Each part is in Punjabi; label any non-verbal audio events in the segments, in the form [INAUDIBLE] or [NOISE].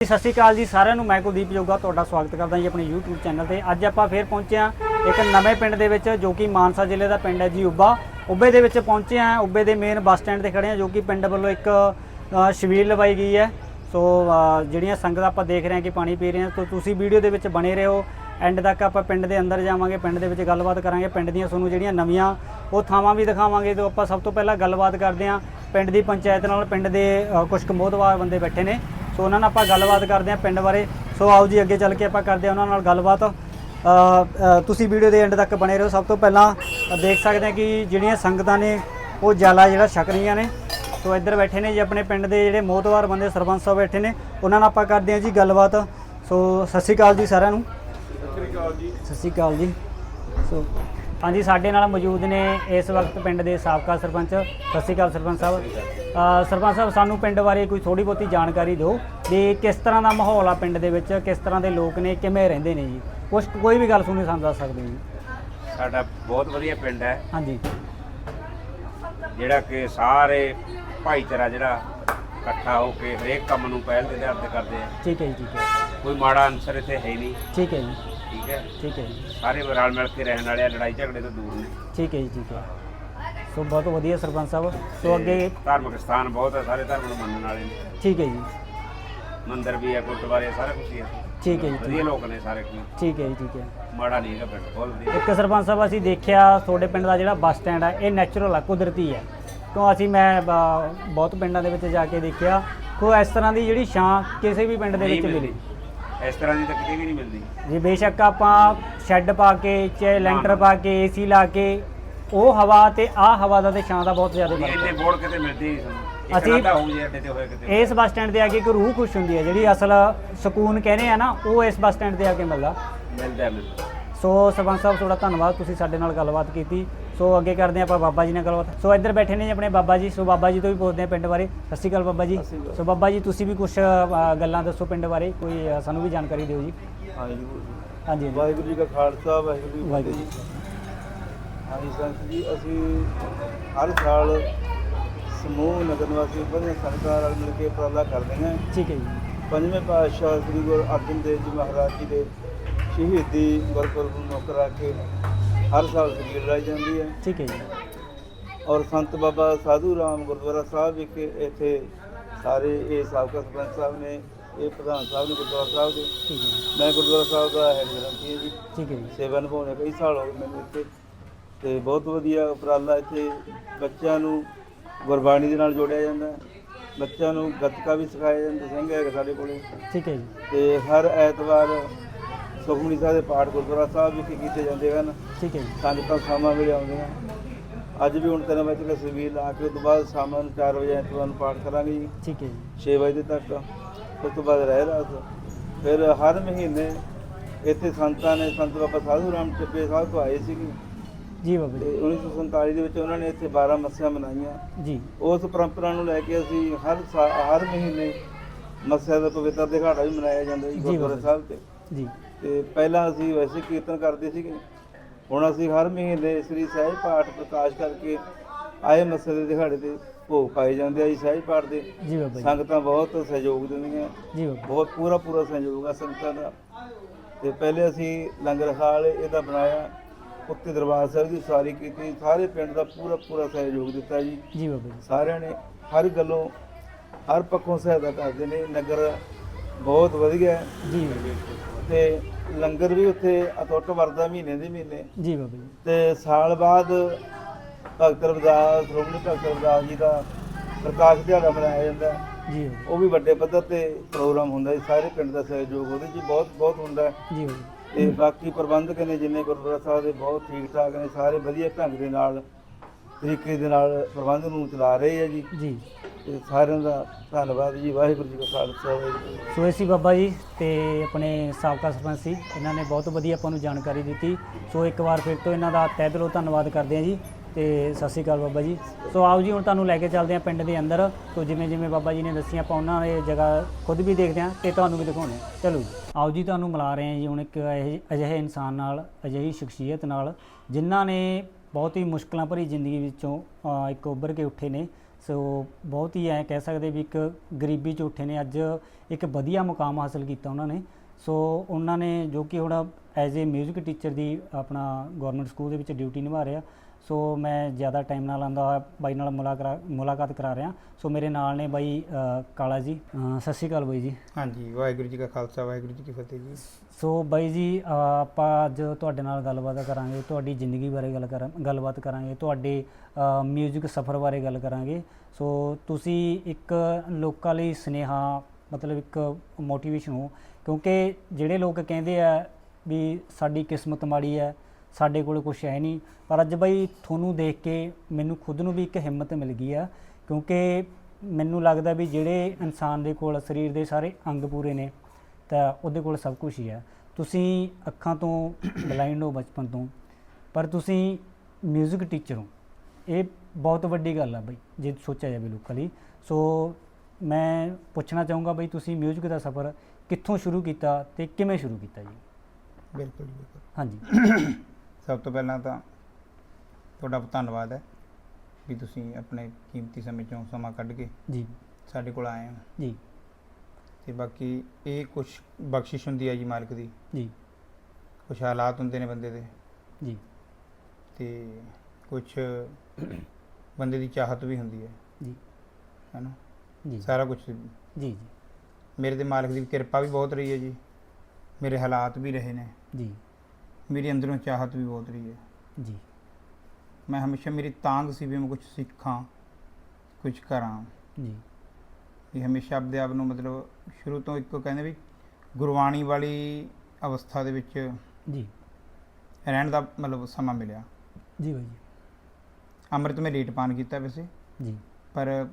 ਸਤਿ ਸ਼੍ਰੀ ਅਕਾਲ ਜੀ ਸਾਰਿਆਂ ਨੂੰ ਮੈਂ ਕੁਲਦੀਪ ਜੋਗਾ ਤੁਹਾਡਾ ਸਵਾਗਤ ਕਰਦਾ ਜੀ ਆਪਣੇ YouTube ਚੈਨਲ ਤੇ। ਅੱਜ ਆਪਾਂ ਫੇਰ ਪਹੁੰਚੇ ਹਾਂ ਇੱਕ ਨਵੇਂ ਪਿੰਡ ਦੇ ਵਿੱਚ ਜੋ ਕਿ ਮਾਨਸਾ ਜ਼ਿਲ੍ਹੇ ਦਾ ਪਿੰਡ ਹੈ ਜੀ ਉੱਬਾ ਉੱਬੇ ਦੇ ਵਿੱਚ ਪਹੁੰਚੇ ਹਾਂ ਉੱਬੇ ਦੇ ਮੇਨ ਬੱਸ ਸਟੈਂਡ ਤੇ ਖੜੇ ਹਾਂ ਜੋ ਕਿ ਪਿੰਡ ਵੱਲੋਂ ਇੱਕ ਅ, ਲਵਾਈ ਗਈ ਹੈ। ਸੋ ਜਿਹੜੀਆਂ ਸੰਗਤ ਆਪਾਂ ਦੇਖ ਰਹੇ ਹਾਂ ਕਿ ਪਾਣੀ ਪੀ ਰਹੇ ਹਾਂ ਸੋ ਤੁਸੀਂ ਵੀਡੀਓ ਦੇ ਵਿੱਚ ਬਣੇ ਰਹੋ। ਐਂਡ ਤੱਕ ਆਪਾਂ ਪਿੰਡ ਦੇ ਅੰਦਰ ਜਾਵਾਂਗੇ ਪਿੰਡ ਦੇ ਵਿੱਚ ਗੱਲਬਾਤ ਕਰਾਂਗੇ। ਪਿੰਡ ਦੀਆਂ ਤੁਹਾਨੂੰ ਜਿਹੜੀਆਂ ਨਵੀਆਂ ਉਹ ਥਾਵਾਂ ਵੀ ਦਿਖਾਵਾਂਗੇ। ਤਾਂ ਆਪਾਂ ਸਭ ਤੋਂ ਪਹਿਲਾਂ ਗੱਲਬਾਤ ਕਰਦੇ ਹਾਂ ਪਿੰਡ ਦੀ ਪੰਚਾਇਤ ਨਾਲ ਪਿੰਡ ਦੇ ਅ, ਕੁਝ ਕਮੋਦਵਾਰ ਬੰਦੇ ਬੈਠੇ ਨੇ। ਸੋ ਉਹਨਾਂ ਨਾਲ ਆਪਾਂ ਗੱਲਬਾਤ ਕਰਦੇ ਹਾਂ ਪਿੰਡ ਬਾਰੇ। ਸੋ ਆਓ ਜੀ ਅੱਗੇ ਚੱਲ ਕੇ ਆਪਾਂ ਕਰਦੇ ਹਾਂ ਉਹਨਾਂ ਨਾਲ ਗੱਲਬਾਤ। ਤੁਸੀਂ ਵੀਡੀਓ ਦੇ ਐਂਡ ਤੱਕ ਬਣੇ ਰਹੋ। ਸਭ ਤੋਂ ਪਹਿਲਾਂ ਦੇਖ ਸਕਦੇ ਹਾਂ ਕਿ ਜਿਹੜੀਆਂ ਸੰਗਤਾਂ ਨੇ ਉਹ ਜਾਲਾ ਜਿਹੜਾ ਛਕ ਰਹੀਆਂ ਨੇ। ਸੋ ਇੱਧਰ ਬੈਠੇ ਨੇ ਜੀ ਆਪਣੇ ਪਿੰਡ ਦੇ ਜਿਹੜੇ ਮੋਹਤਵਾਰ ਬੰਦੇ ਸਰਪੰਚ ਸਾਹਿਬ ਬੈਠੇ ਨੇ। ਉਹਨਾਂ ਨਾਲ ਆਪਾਂ ਕਰਦੇ ਹਾਂ ਜੀ ਗੱਲਬਾਤ। ਸੋ ਸਤਿ ਸ਼੍ਰੀ ਅਕਾਲ ਜੀ ਸਾਰਿਆਂ ਨੂੰ। ਸਤਿ ਸ਼੍ਰੀ ਅਕਾਲ ਜੀ। ਸੋ ਹਾਂਜੀ ਸਾਡੇ ਨਾਲ ਮੌਜੂਦ ਨੇ ਇਸ ਵਕਤ ਪਿੰਡ ਦੇ ਸਾਬਕਾ ਸਰਪੰਚ ਸਤਿ ਸ਼੍ਰੀ ਅਕਾਲ ਸਰਪੰਚ ਸਾਹਿਬ। ਅ, ਸਰਪੰਚ ਸਾਹਿਬ ਸਾਨੂੰ ਪਿੰਡ ਬਾਰੇ ਕੋਈ ਥੋੜੀ ਬਹੁਤੀ ਜਾਣਕਾਰੀ ਦਿਓ ਵੀ ਕਿਸ ਤਰ੍ਹਾਂ ਦਾ ਮਾਹੌਲ ਆ ਪਿੰਡ ਦੇ ਵਿੱਚ ਕਿਸ ਤਰ੍ਹਾਂ ਦੇ ਲੋਕ ਨੇ ਕਿਵੇਂ ਰਹਿੰਦੇ ਨੇ ਜੀ? ਕੁਛ ਕੋਈ ਵੀ ਗੱਲ ਸੁਣੀ ਸਾਨੂੰ ਦੱਸ ਸਕਦੇ ਜੀ? ਸਾਡਾ ਬਹੁਤ ਵਧੀਆ ਪਿੰਡ ਹੈ। ਹਾਂਜੀ। ਜਿਹੜਾ ਕਿ ਸਾਰੇ ਭਾਈਚਾਰਾ ਜਿਹੜਾ ਇਕੱਠਾ ਹੋ ਕੇ ਹਰੇਕ ਕੰਮ ਨੂੰ ਪਹਿਲ ਦੇ ਆਧਾਰ ਤੇ ਕਰਦੇ ਆ। ਠੀਕ ਹੈ ਜੀ ਠੀਕ ਹੈ। ਕੋਈ ਮਾੜਾ ਅਨਸਰ ਇੱਥੇ ਹੈ ਹੀ ਨਹੀਂ। ਠੀਕ ਹੈ ਜੀ। ਠੀਕ ਹੈ? ਠੀਕ ਹੈ ਜੀ। ਸਾਰੇ ਰਲ ਮਿਲ ਕੇ ਰਹਿਣ ਵਾਲੇ ਆ ਲੜਾਈ ਝਗੜੇ ਤੋਂ ਦੂਰ ਨੇ। ਠੀਕ ਹੈ ਜੀ ਠੀਕ ਹੈ। ਸੋ ਬਹੁਤ ਵਧੀਆ ਸਰਪੰਚ ਸਾਹਿਬ। ਸੋ ਅੱਗੇ ਧਾਰਮਿਕ ਸਥਾਨ ਬਹੁਤ ਹੈ ਸਾਰੇ ਧਰਮ ਨੂੰ ਮੰਨਣ ਵਾਲੇ ਨੇ। ਠੀਕ ਹੈ ਜੀ। ਮੰਦਿਰ ਵੀ ਹੈ ਗੁਰਦੁਆਰੇ ਸਾਰਾ ਕੁਝ ਹੀ ਠੀਕ ਹੈ ਜੀ ਵਧੀਆ ਲੋਕ ਨੇ ਸਾਰੇ ਕੋਈ ਠੀਕ ਹੈ ਜੀ ਠੀਕ ਹੈ। ਮਾੜਾ ਨਹੀਂ ਹੈਗਾ ਪਿੰਡ ਬਹੁਤ ਵਧੀਆ। ਇੱਕ ਸਰਪੰਚ ਸਾਹਿਬ ਅਸੀਂ ਦੇਖਿਆ ਤੁਹਾਡੇ ਪਿੰਡ ਦਾ ਜਿਹੜਾ ਬੱਸ ਸਟੈਂਡ ਹੈ ਇਹ ਨੈਚੁਰਲ ਹੈ ਕੁਦਰਤੀ ਹੈ ਕਿਉਂ ਅਸੀਂ ਮੈਂ ਬ- ਬਹੁਤ ਪਿੰਡਾਂ ਦੇ ਵਿੱਚ ਜਾ ਕੇ ਦੇਖਿਆ। ਕੋਈ ਇਸ ਤਰ੍ਹਾਂ ਦੀ ਜਿਹੜੀ ਛਾਂ ਕਿਸੇ ਵੀ ਪਿੰਡ ਦੇ ਨਹੀਂ ਵਿੱਚ ਮਿਲੀ। ਇਸ ਤਰ੍ਹਾਂ ਦੀ ਤਾਂ ਕਿਤੇ ਵੀ ਨਹੀਂ ਮਿਲਦੀ। ਜੇ ਬੇਸ਼ੱਕ ਆਪਾਂ ਸ਼ੈੱਡ ਪਾ ਕੇ ਚਾਹੇ ਲੈਂਟਰ ਪਾ ਕੇ ਏਸੀ ਲਾ ਕੇ ਉਹ ਹਵਾ ਤੇ ਆਹ ਹਵਾ ਦਾ ਤੇ ਛਾਂ ਦਾ ਬਹੁਤ ਜ਼ਿਆਦਾ ਫ਼ਰਕ ਹੈ। ਬੋਰਡ ਕਿਤੇ ਮਿਲਦੇ ਹੀ ਸਾਨੂੰ। ਅਸੀਂ- ਅਸੀਂ ਤਾਂ ਹੋ ਜੇ ਅੱਡੇ ਤੇ ਹੋਏ ਕਿਤੇ। ਇਸ ਬੱਸ ਸਟੈਂਡ ਤੇ ਆ ਕੇ ਇੱਕ ਰੂਹ ਖੁਸ਼ ਹੁੰਦੀ ਹੈ ਜਿਹੜੀ ਅਸਲ ਸਕੂਨ ਕਹਿੰਦੇ ਆ ਨਾ ਉਹ ਇਸ ਬੱਸ ਸਟੈਂਡ ਤੇ ਆ ਕੇ ਮਿਲਦਾ ਮਿਲਦਾ। ਸੋ ਸਰਪੰਚ ਸਾਹਿਬ ਤੁਹਾਡਾ ਧੰਨਵਾਦ ਤੁਸੀਂ ਸਾਡੇ ਨਾਲ ਗੱਲਬਾਤ ਕੀਤੀ। ਸੋ ਅੱਗੇ ਕਰਦੇ ਆਪਾਂ ਬਾਬਾ ਜੀ ਨਾਲ ਗੱਲਬਾਤ। ਸੋ ਇੱਧਰ ਬੈਠੇ ਨੇ ਜੀ ਆਪਣੇ ਬਾਬਾ ਜੀ। ਸੋ ਬਾਬਾ ਜੀ ਤੋਂ ਵੀ ਪੁੱਛਦੇ ਹਾਂ ਪਿੰਡ ਬਾਰੇ। ਸਤਿ ਸ਼੍ਰੀ ਅਕਾਲ ਬਾਬਾ ਜੀ। ਸੋ ਬਾਬਾ ਜੀ ਤੁਸੀਂ ਵੀ ਕੁਝ ਗੱਲਾਂ ਦੱਸੋ ਪਿੰਡ ਬਾਰੇ। ਕੋਈ ਅ, ਸਾਨੂੰ ਵੀ ਜਾਣਕਾਰੀ ਦਿਓ ਜੀ। ਹਾਂਜੀ ਹਾਂਜੀ ਹਾਂਜੀ। ਵਾਹਿਗੁਰੂ ਜੀ ਕਾ ਖਾਲਸਾ ਵਾਹਿਗੁਰੂ ਜੀ ਕੀ ਵਾਹਿਗੁਰੂ ਫਤਿਹ ਜੀ ਜੀ। ਹਾਂਜੀ ਸੰਤ ਜੀ ਅਸੀਂ ਹਰ ਸਾਲ ਸਮੂਹ ਨਗਰ ਨਿਵਾਸੀ ਨਾਲ ਮਿਲ ਕੇ ਉਪਰਾਲਾ ਕਰਦੇ ਹਾਂ ਠੀਕ ਹੈ ਜੀ। ਪੰਜਵੇਂ ਪਾਤਸ਼ਾਹ ਸ੍ਰੀ ਗੁਰੂ ਅਰਜਨ ਦੇਵ ਜੀ ਮਹਾਰਾਜ ਜੀ ਦੇ ਸ਼ਹੀਦੀ ਗੁਰਪੁਰਬ ਨੂੰ ਮੌਕੇ ਰੱਖ ਕੇ ਹਰ ਸਾਲ ਸਰੀਰ ਲਾਈ ਜਾਂਦੀ ਹੈ। ਠੀਕ ਹੈ ਜੀ। ਔਰ ਸੰਤ ਬਾਬਾ ਸਾਧੂ ਰਾਮ ਗੁਰਦੁਆਰਾ ਸਾਹਿਬ ਵਿਖੇ ਇੱਥੇ ਸਾਰੇ ਇਹ ਸਾਬਕਾ ਸਰਪੰਚ ਸਾਹਿਬ ਨੇ ਇਹ ਪ੍ਰਧਾਨ ਸਾਹਿਬ ਨੇ ਗੁਰਦੁਆਰਾ ਸਾਹਿਬ ਦੇ। ਠੀਕ ਹੈ ਮੈਂ ਗੁਰਦੁਆਰਾ ਸਾਹਿਬ ਦਾ ਹੈਡ ਗ੍ਰੰਥੀ ਹਾਂ ਜੀ। ਠੀਕ ਹੈ ਜੀ। ਸੇਵਾ ਨਿਭਾਉਣੇ ਕਈ ਸਾਲ ਹੋ ਗਏ ਮੈਨੂੰ ਇੱਥੇ। ਤੇ ਬਹੁਤ ਵਧੀਆ ਉਪਰਾਲਾ ਇੱਥੇ ਬੱਚਿਆਂ ਨੂੰ ਗੁਰਬਾਣੀ ਦੇ ਨਾਲ ਜੋੜਿਆ ਜਾਂਦਾ ਹੈ। ਬੱਚਿਆਂ ਨੂੰ ਗੱਤਕਾ ਵੀ ਸਿਖਾਇਆ ਜਾਂਦਾ ਸਿੰਘ ਹੈਗਾ ਸਾਡੇ ਕੋਲੇ। ਠੀਕ ਹੈ ਜੀ। ਤੇ ਹਰ ਐਤਵਾਰ ਸੁਖਮਨੀ ਸਾਹਿਬ ਦੇ ਪਾਠ ਗੁਰਦੁਆਰਾ ਸਾਹਿਬ ਵਿਖੇ ਕੀਤੇ ਜਾਂਦੇ ਹਨ। ਠੀਕ ਹੈ ਜੀ। ਸੰਗਤਾਂ ਸ਼ਾਮਾਂ ਵੇਲੇ ਆਉਂਦੀਆਂ ਅੱਜ ਵੀ ਹੁਣ ਤਿੰਨ ਵਜੇ ਤੱਕ ਸਵੀਲ ਲਾ ਕੇ ਉਸ ਤੋਂ ਬਾਅਦ ਸ਼ਾਮਾਂ ਨੂੰ 4 ਵਜੇ ਐਤਵਾਰ ਨੂੰ ਪਾਠ ਕਰਾਂਗੇ ਜੀ। ਠੀਕ ਹੈ ਜੀ। 6 ਵਜੇ ਤੱਕ। ਉਸ ਤੋਂ ਬਾਅਦ ਰਹਿ ਰਾਸ ਫਿਰ ਹਰ ਮਹੀਨੇ ਇੱਥੇ ਸੰਤਾਂ ਨੇ ਸੰਤ ਬਾਬਾ ਸਾਧੂ ਰਾਮ ਟਿੱਬੇ ਸਾਹਿਬ ਤੋਂ ਆਏ ਸੀਗੇ। ਜੀ ਬਾਬਾ ਜੀ। 1947 ਦੇ ਵਿੱਚ ਉਹਨਾਂ ਨੇ ਇੱਥੇ 12 ਮੱਸਿਆ ਮਨਾਈਆਂ। ਜੀ। ਉਸ ਪਰੰਪਰਾ ਨੂੰ ਲੈ ਕੇ ਅਸੀਂ ਹਰ ਸਾ- ਹਰ ਮਹੀਨੇ ਮੱਸਿਆ ਦਾ ਪਵਿੱਤਰ ਦਿਹਾੜਾ ਵੀ ਮਨਾਇਆ ਜਾਂਦਾ ਜੀ ਗੁਰਦੁਆਰਾ। ਸਾਹਿਬ ਤੇ। ਜੀ। ਤੇ ਪਹਿਲਾਂ ਅਸੀਂ ਵੈਸੇ ਕੀਰਤਨ ਕਰਦੇ ਸੀਗੇ। ਹੁਣ ਅਸੀਂ ਹਰ ਮਹੀਨੇ ਸ੍ਰੀ ਸਹਿਜ ਪਾਠ ਪ੍ਰਕਾਸ਼ ਕਰਕੇ ਆਏ ਮੱਸੇ ਦੇ ਦਿਹਾੜੇ ਤੇ ਭੋਗ ਪਾਏ ਜਾਂਦੇ ਆ ਜੀ ਸਹਿਜ ਪਾਠ ਦੇ। ਜੀ ਬਾਬਾ ਜੀ। ਸੰਗਤਾਂ ਬਹੁਤ ਸਹਿਯੋਗ ਦਿੰਦੀਆਂ। ਜੀ ਬਾਬਾ ਬਹੁਤ ਪੂਰਾ ਪੂਰਾ ਸਹਿਯੋਗ ਆ ਸੰਗਤਾਂ ਦਾ। ਤੇ ਪਹਿਲੇ ਅਸੀਂ ਲੰਗਰ ਹਾਲ ਇਹਦਾ ਬਣਾਇਆ। ਉੱਤੇ ਦਰਬਾਰ ਸਾਹਿਬ ਦੀ ਸਾਰੀ ਕੀਤੀ। ਸਾਰੇ ਪਿੰਡ ਦਾ ਪੂਰਾ ਪੂਰਾ ਸਹਿਯੋਗ ਦਿੱਤਾ ਜੀ। ਜੀ ਬਾਬਾ ਜੀ। ਸਾਰਿਆਂ ਨੇ ਹਰ ਗੱਲੋਂ ਹਰ ਪੱਖੋਂ ਸਹਾਇਤਾ ਕਰਦੇ ਨੇ। ਨਗਰ ਬਹੁਤ ਵਧੀਆ। ਜੀ। ਤੇ ਲੰਗਰ ਵੀ ਉੱਥੇ ਅਟੁੱਟ ਵਰਦਾ ਮਹੀਨੇ ਦੇ ਮਹੀਨੇ ਜੀ ਬਾਬਾ ਜੀ ਤੇ ਸਾਲ ਬਾਅਦ ਭਗਤ ਰਵਿਦਾਸ ਸ਼੍ਰੋਮਣੀ ਭਗਤ ਰਵਿਦਾਸ ਜੀ ਦਾ ਪ੍ਰਕਾਸ਼ ਦਿਹਾੜਾ ਮਨਾਇਆ ਜਾਂਦਾ ਹੈ। ਜੀ ਬਾਬਾ ਉਹ ਵੀ ਵੱਡੇ ਪੱਧਰ ਤੇ ਪ੍ਰੋਗਰਾਮ ਹੁੰਦਾ ਜੀ ਸਾਰੇ ਪਿੰਡ ਦਾ ਸਹਿਯੋਗ ਉਹਦੇ 'ਚ ਬਹੁਤ ਬਹੁਤ ਹੁੰਦਾ ਹੈ। ਜੀ ਬਾਬਾ ਜੀ ਤੇ ਬਾਕੀ ਪ੍ਰਬੰਧਕ ਨੇ ਜਿੰਨੇ ਗੁਰਦੁਆਰਾ ਸਾਹਿਬ ਦੇ ਬਹੁਤ ਠੀਕ ਠਾਕ ਨੇ ਸਾਰੇ ਵਧੀਆ ਢੰਗ ਦੇ ਨਾਲ ਤਰੀਕੇ ਦੇ ਨਾਲ ਪ੍ਰਬੰਧ ਨੂੰ ਚਲਾ ਰਹੇ ਆ ਜੀ। ਜੀ। ਤੇ ਸਾਰਿਆਂ ਦਾ ਧੰਨਵਾਦ ਜੀ ਵਾਹਿਗੁਰੂ ਜੀ ਕਾ ਖਾਲਸਾ ਵਾਹਿਗੁਰੂ ਫਤਿਹ। ਸੋ ਬਾਬਾ ਜੀ ਤੇ ਆਪਣੇ ਸਾਬਕਾ ਸਰਪੰਚ ਸੀ। ਇਹਨਾਂ ਨੇ ਬਹੁਤ ਵਧੀਆ ਆਪਾਂ ਨੂੰ ਜਾਣਕਾਰੀ ਦਿੱਤੀ। ਸੋ ਇੱਕ ਵਾਰ ਫਿਰ ਤੋਂ ਇਹਨਾਂ ਦਾ ਤਹਿ ਦਿਲੋਂ ਧੰਨਵਾਦ ਕਰਦੇ ਹਾਂ ਜੀ ਤੇ ਸਤਿ ਸ਼੍ਰੀ ਅਕਾਲ ਬਾਬਾ ਜੀ। ਸੋ ਆਓ ਜੀ ਹੁਣ ਤੁਹਾਨੂੰ ਲੈ ਕੇ ਚੱਲਦੇ ਹਾਂ ਪਿੰਡ ਦੇ ਅੰਦਰ। ਸੋ ਜਿਵੇਂ ਜਿਵੇਂ ਬਾਬਾ ਜੀ ਨੇ ਦੱਸੀਆਂ ਆਪਾਂ ਉਹਨਾਂ ਦੇ ਜਗ੍ਹਾ ਖੁਦ ਵੀ ਦੇਖਦੇ ਹਾਂ ਤੇ ਤੁਹਾਨੂੰ ਵੀ ਦਿਖਾਉਂਦੇ ਹਾਂ। ਚਲੋ ਜੀ। ਆਓ ਜੀ ਤੁਹਾਨੂੰ ਮਿਲਾ ਰਹੇ ਹਾਂ ਜੀ ਹੁਣ ਇੱਕ ਅਜਿਹੇ ਇਨਸਾਨ ਨਾਲ ਅਜਿਹੀ ਸ਼ਖਸੀਅਤ ਨਾਲ ਜਿਨ੍ਹਾਂ ਨੇ ਬਹੁਤ ਹੀ ਮੁਸ਼ਕਲਾਂ ਭਰੀ ਜ਼ਿੰਦਗੀ ਵਿੱਚੋਂ ਇੱਕ ਉੱਭਰ ਕੇ ਉੱਠੇ ਨੇ। ਸੋ ਬਹੁਤ ਹੀ ਐ ਕਹਿ ਸਕਦੇ ਵੀ ਇੱਕ ਗਰੀਬੀ ਚ ਉੱਠੇ ਨੇ। ਅੱਜ ਇੱਕ ਵਧੀਆ ਮੁਕਾਮ ਹਾਸਲ ਕੀਤਾ ਉਹਨਾਂ ਨੇ। ਸੋ ਉਹਨਾਂ ਨੇ ਜੋ ਕਿ ਹੁਣ ਐਜ਼ ਅ 뮤직 ਟੀਚਰ ਦੀ ਆਪਣਾ ਗਵਰਨਮੈਂਟ ਸਕੂਲ ਦੇ ਵਿੱਚ ਡਿਊਟੀ ਨਿਭਾ ਰਿਹਾ। ਸੋ ਮੈਂ ਜ਼ਿਆਦਾ ਟਾਈਮ ਨਾਲ ਆਂਦਾ ਹੋਇਆ ਬਾਈ ਨਾਲ ਮੁਲਾਕਾਤ ਮੁਲਾਕਾਤ ਕਰਾ ਰਿਹਾ। ਸੋ ਮੇਰੇ ਨਾਲ ਨੇ ਬਾਈ ਅ, ਕਾਲਾ ਜੀ। ਅ, ਸਤਿ ਸ਼੍ਰੀ ਅਕਾਲ ਬਾਈ ਜੀ। ਹਾਂਜੀ ਵਾਹਿਗੁਰੂ ਜੀ ਕਾ ਖਾਲਸਾ ਵਾਹਿਗੁਰੂ ਜੀ ਕੀ ਫਤਿਹ ਜੀ। ਸੋ ਬਾਈ ਜੀ ਅ, ਆਪਾਂ ਅੱਜ ਤੁਹਾਡੇ ਨਾਲ ਗੱਲਬਾਤ ਕਰਾਂਗੇ ਤੁਹਾਡੀ ਜ਼ਿੰਦਗੀ ਬਾਰੇ ਗੱਲ ਕਰਾਂ ਗੱਲਬਾਤ ਕਰਾਂਗੇ ਤੁਹਾਡੇ 뮤직 ਸਫ਼ਰ ਬਾਰੇ ਗੱਲ ਕਰਾਂਗੇ। ਸੋ ਤੁਸੀਂ ਇੱਕ ਲੋਕਾਂ ਲਈ ਸੁਨੇਹਾ ਮਤਲਬ ਇੱਕ ਮੋਟੀਵੇਸ਼ਨ ਹੋ ਕਿਉਂਕਿ ਜਿਹੜੇ ਲੋਕ ਕਹਿੰਦੇ ਆ ਵੀ ਸਾਡੀ ਕਿਸਮਤ ਮਾੜੀ ਹੈ ਸਾਡੇ ਕੋਲ ਕੁਝ ਹੈ ਨਹੀਂ ਪਰ ਅੱਜ ਬਾਈ ਤੁਹਾਨੂੰ ਦੇਖ ਕੇ ਮੈਨੂੰ ਖੁਦ ਨੂੰ ਵੀ ਇੱਕ ਹਿੰਮਤ ਮਿਲ ਗਈ ਆ ਕਿਉਂਕਿ ਮੈਨੂੰ ਲੱਗਦਾ ਵੀ ਜਿਹੜੇ ਇਨਸਾਨ ਦੇ ਕੋਲ ਸਰੀਰ ਦੇ ਸਾਰੇ ਅੰਗ ਪੂਰੇ ਨੇ ਤਾਂ ਉਹਦੇ ਕੋਲ ਸਭ ਕੁਝ ਹੀ ਹੈ ਤੁਸੀਂ ਅੱਖਾਂ ਤੋਂ ਬਲਾਈਂਡ ਹੋ ਬਚਪਨ ਤੋਂ ਪਰ ਤੁਸੀਂ 뮤직 ਟੀਚਰ ਹੋ ਇਹ ਬਹੁਤ ਵੱਡੀ ਗੱਲ ਆ ਬਈ ਜੇ ਸੋਚਿਆ ਜਾਵੇ ਲੋਕਾਂ ਲਈ ਸੋ ਮੈਂ ਪੁੱਛਣਾ ਚਾਹੂੰਗਾ ਬਈ ਤੁਸੀਂ 뮤직 ਦਾ ਸਫ਼ਰ ਕਿੱਥੋਂ ਸ਼ੁਰੂ ਕੀਤਾ ਤੇ ਕਿਵੇਂ ਸ਼ੁਰੂ ਕੀਤਾ ਜੀ ਬਿਲਕੁਲ ਜੀ, ਬਿਲਕੁਲ ਹਾਂਜੀ [COUGHS] ਸਭ ਤੋਂ ਪਹਿਲਾਂ ਤਾਂ ਤੁਹਾਡਾ ਧੰਨਵਾਦ ਹੈ ਵੀ ਤੁਸੀਂ ਆਪਣੇ ਕੀਮਤੀ ਸਮੇਂ ਚੋਂ ਸਮਾਂ ਕੱਢ ਕੇ ਜੀ। ਸਾਡੇ ਕੋਲ ਆਏ ਹੋ। ਜੀ। ਤੇ ਬਾਕੀ ਇਹ ਕੁਝ ਬਖਸ਼ਿਸ਼ ਹੁੰਦੀ ਹੈ ਜੀ ਮਾਲਕ ਦੀ। ਜੀ। ਕੁਝ ਹਾਲਾਤ ਹੁੰਦੇ ਨੇ ਬੰਦੇ ਦੇ। ਜੀ। ਤੇ ਕੁਝ ਬੰਦੇ ਦੀ ਚਾਹਤ ਵੀ ਹੁੰਦੀ ਹੈ। ਜੀ। ਹੈਨਾ? ਜੀ। ਸਾਰਾ ਕੁਝ ਜੀ ਜੀ। ਮੇਰੇ ਤੇ ਮਾਲਕ ਦੀ ਕਿਰਪਾ ਵੀ ਬਹੁਤ ਰਹੀ ਹੈ ਜੀ। ਮੇਰੇ ਹਾਲਾਤ ਵੀ ਰਹੇ ਨੇ। ਜੀ। ਮੇਰੀ ਅੰਦਰੋਂ ਚਾਹਤ ਵੀ ਬਹੁਤ ਰਹੀ ਹੈ। ਜੀ। ਮੈਂ ਹਮੇਸ਼ਾ ਮੇਰੀ ਤਾਂਗ ਸੀ ਵੀ ਮੈਂ ਕੁਝ ਸਿੱਖਾਂ ਕੁਝ ਕਰਾਂ। ਜੀ। ਵੀ ਹਮੇਸ਼ਾ ਆਪਦੇ ਆਪ ਨੂੰ ਮਤਲਬ ਸ਼ੁਰੂ ਤੋਂ ਇੱਕ ਕਹਿੰਦੇ ਵੀ ਗੁਰਬਾਣੀ ਵਾਲੀ ਅਵਸਥਾ ਦੇ ਵਿੱਚ ਜੀ। ਰਹਿਣ ਦਾ ਮਤਲਬ ਸਮਾਂ ਮਿਲਿਆ। ਜੀ ਬਾਈ ਜੀ। ਅੰਮ੍ਰਿਤ ਮੈਂ ਲੇਟ ਪਾਨ ਕੀਤਾ ਵੈਸੇ। ਜੀ। ਪਰ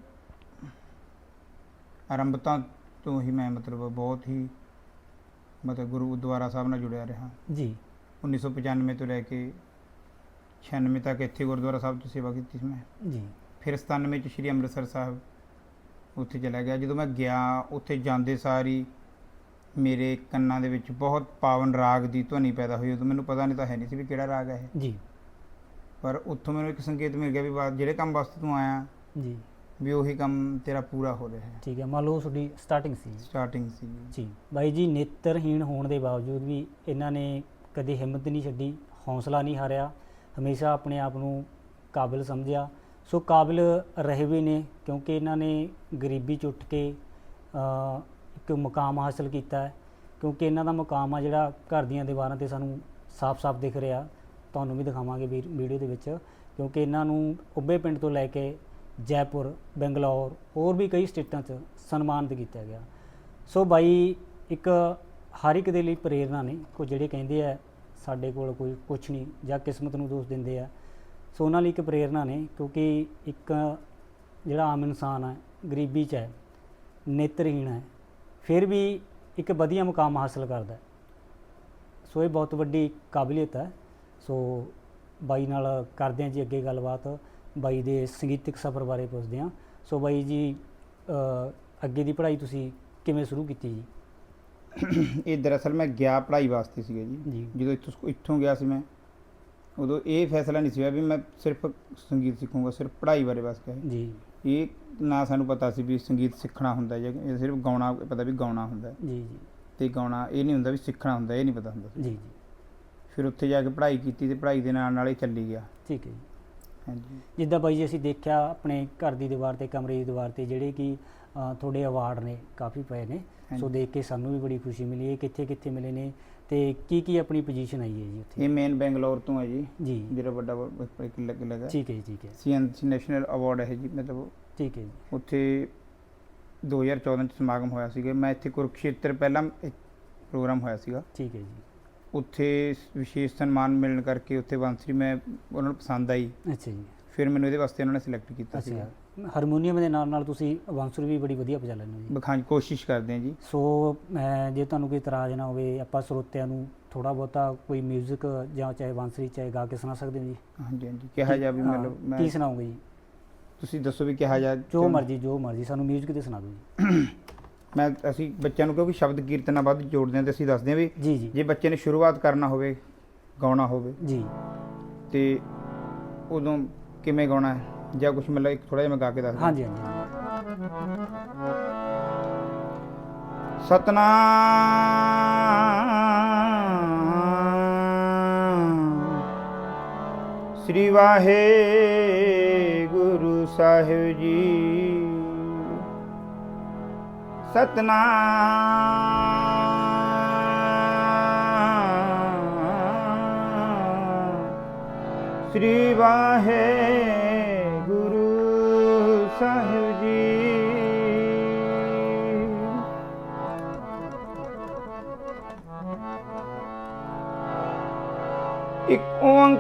ਆਰੰਭਤਾ ਤੋਂ ਹੀ ਮੈਂ ਮਤਲਬ ਬਹੁਤ ਹੀ ਮਤਲਬ ਗੁਰਦੁਆਰਾ ਸਾਹਿਬ ਨਾਲ ਜੁੜਿਆ ਰਿਹਾ। ਜੀ। 1995 ਤੋਂ ਲੈ ਕੇ 96 ਤੱਕ ਇੱਥੇ ਗੁਰਦੁਆਰਾ ਸਾਹਿਬ 'ਚ ਸੇਵਾ ਕੀਤੀ ਸੀ ਮੈਂ। ਜੀ। ਫਿਰ 97 ਚ ਸ਼੍ਰੀ ਅੰਮ੍ਰਿਤਸਰ ਸਾਹਿਬ ਉੱਥੇ ਚਲਾ ਗਿਆ। ਜਦੋਂ ਮੈਂ ਗਿਆ ਉੱਥੇ ਜਾਂਦੇ ਸਾਰੀ ਮੇਰੇ ਕੰਨਾਂ ਦੇ ਵਿੱਚ ਬਹੁਤ ਪਾਵਨ ਰਾਗ ਦੀ ਧੁਨੀ ਪੈਦਾ ਹੋਈ। ਉਦੋਂ ਮੈਨੂੰ ਪਤਾ ਨਹੀਂ ਤਾਂ ਹੈ ਨਹੀਂ ਸੀ ਵੀ ਕਿਹੜਾ ਰਾਗ ਹੈ। ਜੀ। ਪਰ ਉੱਥੋਂ ਮੈਨੂੰ ਇੱਕ ਸੰਕੇਤ ਮਿਲ ਗਿਆ ਵੀ ਬਾ- ਜਿਹੜੇ ਕੰਮ ਵਾਸਤੇ ਤੂੰ ਆਇਆ ਜੀ। ਵੀ ਉਹੀ ਕੰਮ ਤੇਰਾ ਪੂਰਾ ਹੋ ਰਿਹਾ ਹੈ। ਠੀਕ ਹੈ। ਮੰਨ ਲਓ ਤੁਹਾਡੀ ਸਟਾਰਟਿੰਗ ਸੀ। ਸਟਾਰਟਿੰਗ ਸੀ। ਜੀ। ਬਾਈ ਜੀ ਨੇਤਰਹੀਣ ਹੋਣ ਦੇ ਬਾਵਜੂਦ ਵੀ ਇਹਨਾਂ ਨੇ ਕਦੇ ਹਿੰਮਤ ਨਹੀਂ ਛੱਡੀ, ਹੌਸਲਾ ਨਹੀਂ ਹਾਰਿਆ, ਹਮੇਸ਼ਾ ਆਪਣੇ ਆਪ ਨੂੰ ਕਾਬਿਲ ਸਮਝਿਆ। ਸੋ ਕਾਬਿਲ ਰਹੇ ਵੀ ਨੇ ਕਿਉਂਕਿ ਇਹਨਾਂ ਨੇ ਗਰੀਬੀ ਚ ਉੱਠ ਕੇ ਇੱਕ ਮੁਕਾਮ ਹਾਸਲ ਕੀਤਾ ਹੈ। ਕਿਉਂਕਿ ਇਹਨਾਂ ਦਾ ਮੁਕਾਮ ਆ ਜਿਹੜਾ ਘਰ ਦੀਆਂ ਦੀਵਾਰਾਂ ਤੇ ਸਾਨੂੰ ਸਾਫ਼-ਸਾਫ਼ ਦਿਖ ਰਿਹਾ। ਤੁਹਾਨੂੰ ਵੀ ਦਿਖਾਵਾਂਗੇ ਵੀ- ਵੀਡੀਓ ਦੇ ਵਿੱਚ। ਕਿਉਂਕਿ ਇਹਨਾਂ ਨੂੰ ਉੱਬੇ ਪਿੰਡ ਤੋਂ ਲੈ ਕੇ ਜੈਪੁਰ, ਬੰਗਲੌਰ, ਹੋਰ ਵੀ ਕਈ ਸਟੇਟਾਂ 'ਚ ਸਨਮਾਨਿਤ ਕੀਤਾ ਗਿਆ। ਸੋ ਬਾਈ, ਇੱਕ ਹਰ ਇੱਕ ਦੇ ਲਈ ਪ੍ਰੇਰਣਾ ਨੇ, ਕੋ ਜਿਹੜੇ ਕਹਿੰਦੇ ਆ, ਸਾਡੇ ਕੋਲ ਕੋਈ ਕੁਛ ਨਹੀਂ ਜਾਂ ਕਿਸਮਤ ਨੂੰ ਦੋਸ਼ ਦਿੰਦੇ ਆ। ਸੋ ਉਹਨਾਂ ਲਈ ਇੱਕ ਪ੍ਰੇਰਣਾ ਨੇ, ਕਿਉਂਕਿ ਇੱਕ ਜਿਹੜਾ ਆਮ ਇਨਸਾਨ ਹੈ ਗਰੀਬੀ 'ਚ ਹੈ, ਨੇਤਰਹੀਣ ਹੈ, ਫਿਰ ਵੀ ਇੱਕ ਵਧੀਆ ਮੁਕਾਮ ਹਾਸਲ ਕਰਦਾ ਸੋ ਇਹ ਬਹੁਤ ਵੱਡੀ ਕਾਬਲੀਅਤ ਹੈ। ਸੋ ਬਾਈ ਨਾਲ ਕਰਦੇ ਹਾਂ ਜੀ ਅੱਗੇ ਗੱਲਬਾਤ। ਬਾਈ ਦੇ ਸੰਗੀਤਿਕ ਸਫ਼ਰ ਬਾਰੇ ਪੁੱਛਦੇ ਹਾਂ। ਸੋ ਬਾਈ ਜੀ ਅੱਗੇ ਦੀ ਪੜ੍ਹਾਈ ਤੁਸੀਂ ਕਿਵੇਂ ਸ਼ੁਰੂ ਕੀਤੀ ਜੀ? ਇਹ ਦਰਅਸਲ ਮੈਂ ਗਿਆ ਪੜ੍ਹਾਈ ਵਾਸਤੇ ਸੀਗਾ ਜੀ। ਜਦੋਂ ਇੱਥੋਂ ਇੱਥੋਂ ਗਿਆ ਸੀ ਮੈਂ ਉਦੋਂ ਇਹ ਫੈਸਲਾ ਨਹੀਂ ਸੀ ਹੋਇਆ ਵੀ ਮੈਂ ਸਿਰਫ ਸੰਗੀਤ ਸਿੱਖੂੰਗਾ ਸਿਰਫ ਪੜ੍ਹਾਈ ਬਾਰੇ ਬਸ ਕਿਹਾ ਜੀ। ਇਹ ਨਾ ਸਾਨੂੰ ਪਤਾ ਸੀ ਵੀ ਸੰਗੀਤ ਸਿੱਖਣਾ ਹੁੰਦਾ ਜਾਂ ਇਹ ਸਿਰਫ ਗਾਉਣਾ ਪਤਾ ਵੀ ਗਾਉਣਾ ਹੁੰਦਾ। ਹੈ। ਜੀ ਜੀ। ਤੇ ਗਾਉਣਾ ਇਹ ਨਹੀਂ ਹੁੰਦਾ ਵੀ ਸਿੱਖਣਾ ਹੁੰਦਾ ਇਹ ਨਹੀਂ ਪਤਾ ਹੁੰਦਾ। ਜੀ ਜੀ। ਫਿਰ ਉੱਥੇ ਜਾ ਕੇ ਪੜ੍ਹਾਈ ਕੀਤੀ ਤੇ ਪੜ੍ਹਾਈ ਦੇ ਨਾਲ ਨਾਲ ਇਹ ਚੱਲੀ ਗਿਆ। ਠੀਕ ਹੈ ਜੀ। ਹਾਂਜੀ। ਜਿੱਦਾਂ ਬਾਈ ਜੀ ਅਸੀਂ ਦੇਖਿਆ ਆਪਣੇ ਘਰ ਦੀ ਦੀਵਾਰ ਤੇ ਕਮਰੇ ਦੀ ਦੀਵਾਰ ਤੇ ਜਿਹੜੇ ਕਿ ਤੁਹਾਡੇ ਅਵਾਰਡ ਨੇ ਕਾਫੀ ਪਏ ਨੇ। ਸੋ। ਦੇਖ ਕੇ ਸਾਨੂੰ ਵੀ ਬੜੀ ਖੁਸ਼ੀ ਮਿਲੀ। ਇਹ ਕਿੱਥੇ ਕਿੱਥੇ ਮਿਲੇ ਨੇ ਤੇ ਕੀ ਕੀ ਆਪਣੀ ਪੋਜੀਸ਼ਨ ਆਈ ਹੈ ਜੀ ਉੱਥੇ? ਇਹ ਮੇਨ ਬੈਂਗਲੌਰ ਤੋਂ ਹੈ ਜੀ। ਜੀ। ਜਿਹੜਾ ਵੱਡਾ ਕਿਲਾ ਕਿਲਾ ਹੈ ਠੀਕ ਹੈ ਜੀ ਠੀਕ ਹੈ। ਸੀਐਨਸੀ ਨੈਸ਼ਨਲ ਅਵਾਰਡ ਹੈ ਜੀ ਮਤਲਬ। ਠੀਕ ਹੈ ਜੀ। ਉੱਥੇ 2014 ਚ ਸਮਾਗਮ ਹੋਇਆ ਸੀਗਾ। ਮੈਂ ਇੱਥੇ ਕੁਰੂਕਸ਼ੇਤਰ ਪਹਿਲਾਂ ਇੱਕ ਪ੍ਰੋਗਰਾਮ ਹੋਇਆ ਸੀਗਾ। ਠੀਕ ਹੈ ਜੀ। ਉੱਥੇ ਵਿਸ਼ੇਸ਼ ਸਨਮਾਨ ਮਿਲਣ ਕਰਕੇ ਉੱਥੇ ਬੰਸਰੀ ਮੈਂ ਉਹਨਾਂ ਨੂੰ ਪਸੰਦ ਆਈ। ਅੱਛਾ ਜੀ। ਫਿਰ ਮੈਨੂੰ ਇਹਦੇ ਵਾਸਤੇ ਉਹਨਾਂ ਨੇ ਸਿਲੈਕਟ ਕੀਤਾ ਸੀਗਾ। ਹਾਰਮੋਨੀਅਮ ਦੇ ਨਾਲ ਨਾਲ ਤੁਸੀਂ ਬਾਂਸੁਰੀ ਵੀ ਬੜੀ ਵਧੀਆ ਵਜਾ ਲੈਂਦੇ ਹੋ ਜੀ ਬਖਾਂ ਕੋਸ਼ਿਸ਼ ਕਰਦੇ ਹਾਂ ਜੀ ਸੋ ਮੈਂ ਜੇ ਤੁਹਾਨੂੰ ਕੋਈ ਇਤਰਾਜ਼ ਨਾ ਹੋਵੇ ਆਪਾਂ ਸਰੋਤਿਆਂ ਨੂੰ ਥੋੜਾ ਬਹੁਤਾ ਕੋਈ 뮤직 ਜਾਂ ਚਾਹੇ ਬਾਂਸੁਰੀ ਚਾਹੇ ਗਾ ਕੇ ਸੁਣਾ ਸਕਦੇ ਹੋ ਜੀ ਹਾਂਜੀ ਹਾਂਜੀ ਕਿਹਾ ਜਾ ਵੀ ਹਾਂ, ਮਤਲਬ ਮੈਂ ਕੀ ਸੁਣਾਓਗੇ ਜੀ ਤੁਸੀਂ ਦੱਸੋ ਵੀ ਕਿਹਾ ਜਾ ਜੋ ਮਰਜੀ ਜੋ ਮਰਜੀ ਸਾਨੂੰ 뮤직 ਤੇ ਸੁਣਾ ਦਿਓ ਜੀ ਮੈਂ ਅਸੀਂ ਬੱਚਿਆਂ ਨੂੰ ਕਿਉਂਕਿ ਸ਼ਬਦ ਕੀਰਤਨਾਂ ਵੱਧ ਜੋੜਦੇ ਹਾਂ ਤੇ ਅਸੀਂ ਦੱਸਦੇ ਹਾਂ ਵੀ ਜੀ ਜੀ ਜੇ ਬੱਚੇ ਨੇ ਸ਼ੁਰੂਆਤ ਕਰਨਾ ਹੋਵੇ ਗਾਉਣਾ ਹੋਵੇ ਜੀ ਤੇ ਉਦੋਂ ਕਿਵੇਂ ਗਾਉਣਾ ਹੈ ਜਾਂ ਕੁਝ ਮਤਲਬ ਇੱਕ ਥੋੜਾ ਜਿਹਾ ਮੈਂ ਗਾ ਕੇ ਦੱਸਦਾ ਹਾਂਜੀ ਹਾਂਜੀ। ਸਤਨਾਮ। ਸ੍ਰੀ ਵਾਹਿਗੁਰੂ ਸਾਹਿਬ ਜੀ। ਸਤਨਾਮ। ਸ੍ਰੀ ਵਾਹਿਗੁਰੂ